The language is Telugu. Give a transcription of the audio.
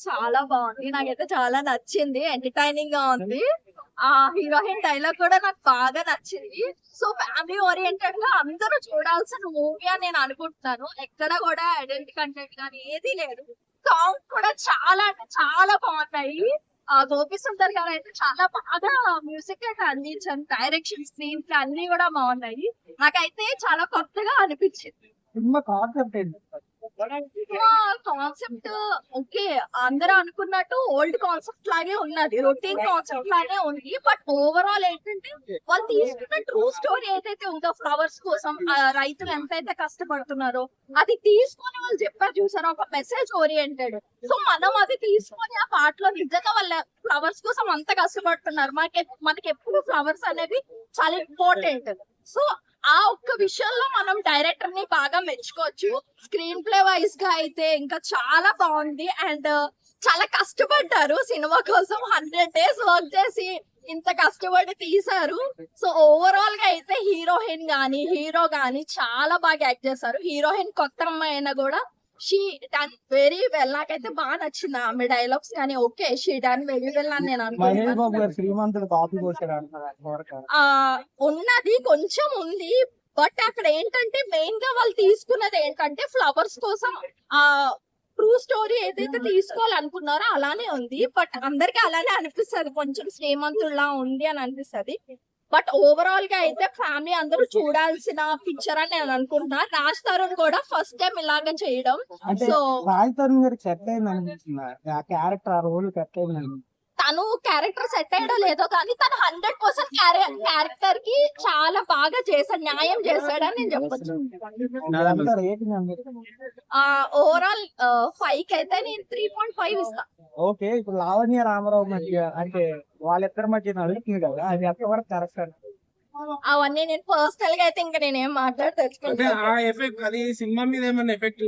చాలా బాగుంది. నాకైతే చాలా నచ్చింది. ఎంటర్టైనింగ్గా ఉంది. ఆ హీరోయిన్ డైలాగ్ కూడా నాకు బాగా నచ్చింది. సో ఫ్యామిలీ ఓరియంటెడ్గా అందరూ చూడాల్సిన మూవీ అని నేను అనుకుంటున్నాను. ఎక్కడ కూడా ఐడెంటి కంటెంట్ కానీ ఏది లేదు. సాంగ్ కూడా చాలా అంటే చాలా బాగున్నాయి. ఆ గోపి సుందర్ గారు అయితే చాలా బాగా మ్యూజిక్ అయితే అందించారు. డైరెక్షన్ స్క్రీన్ ప్లే అన్ని కూడా బాగున్నాయి. నాకైతే చాలా కొత్తగా అనిపించింది. సినిమా కాన్సెప్ట్ ఏంటి కాన్సెప్ట్ ఓకే అందరూ అనుకున్నట్టు ఓల్డ్ కాన్సెప్ట్ లాగే ఉన్నది రొటీన్ కాన్సెప్ట్ లాగే ఉంది బట్ ఓవరాల్ ఏంటంటే వాళ్ళు తీసుకున్న ట్రూ స్టోరీ ఏదైతే ఉందో ఫ్లవర్స్ కోసం రైతులు ఎంతైతే కష్టపడుతున్నారో అది తీసుకొని వాళ్ళు చెప్పారు చూసారా ఒక మెసేజ్ ఓరియంటెడ్ సో మనం అది తీసుకొని ఆ పాటలో నిజంగా వాళ్ళ ఫ్లవర్స్ కోసం అంత కష్టపడుతున్నారు. మనకి మనకి ఎప్పుడు ఫ్లవర్స్ అనేవి చాలా ఇంపార్టెంట్ సో ఆ ఒక్క విషయంలో మనం డైరెక్టర్ని బాగా మెచ్చుకోవచ్చు. స్క్రీన్ ప్లే వైజ్గా అయితే ఇంకా చాలా బాగుంది. అండ్ uh, చాలా కష్టపడ్డారు. సినిమా కోసం హండ్రెడ్ డేస్ వర్క్ చేసి ఇంత కష్టపడి తీశారు. సో ఓవరాల్గా అయితే హీరోయిన్ గానీ హీరో గాని చాలా బాగా యాక్ట్ చేశారు. హీరోయిన్ కొత్త అమ్మాయి అయినా కూడా షీ డన్ వెరీ వెల్ నాకైతే బాగా నచ్చింది ఆమె డైలాగ్స్ కానీ okay she done very well అని నేను అనుకుంటున్నాను. ఉన్నది కొంచెం ఉంది బట్ అక్కడ ఏంటంటే మెయిన్గా వాళ్ళు తీసుకున్నది ఏంటంటే ఫ్లవర్స్ కోసం ఆ ట్రూ స్టోరీ ఏదైతే తీసుకోవాలనుకున్నారో అలానే ఉంది బట్ అందరికి అలానే అనిపిస్తది. కొంచెం శ్రీమంతుల్లా ఉంది అని అనిపిస్తది. బట్ ఓవరాల్గా అయితే ఫ్యామిలీ అందరూ చూడాల్సిన పిక్చర్ అని నేను అనుకుంటున్నా. రాజ్ తరుణ్ కూడా ఫస్ట్ టైం ఇలాగ చేయడం. సో రాజ్ తరుణ్ గారికి సెట్ అయింది క్యారెక్టర్ ఆ రోల్ సెట్ అయింది. తను క్యారెక్టర్ సెట్ అయ్యడో లేదో కానీ తను హండ్రెడ్ పర్సెంట్ క్యారెక్టర్కి చాలా బాగా చేశాడు న్యాయం చేశాడని నేను చెప్పొచ్చు. ఓవరాల్ ఫైవ్కి అయితే నేను త్రీ పాయింట్ ఫైవ్ ఇస్తా. ఓకే ఇప్పుడు లావణ్య రామారావు మధ్య అంటే వాళ్ళిద్దరి మధ్య నడుస్తుంది కదా అది ఎంతవరకు కరెక్ట్ అవన్నీ నేను పర్సనల్గా అయితే ఇంకా నేనేం మాట్లాడి అంటే తెచ్చుకుంటాను ఆ ఎఫెక్ట్ అది సినిమా మీద ఏమైనా ఎఫెక్ట్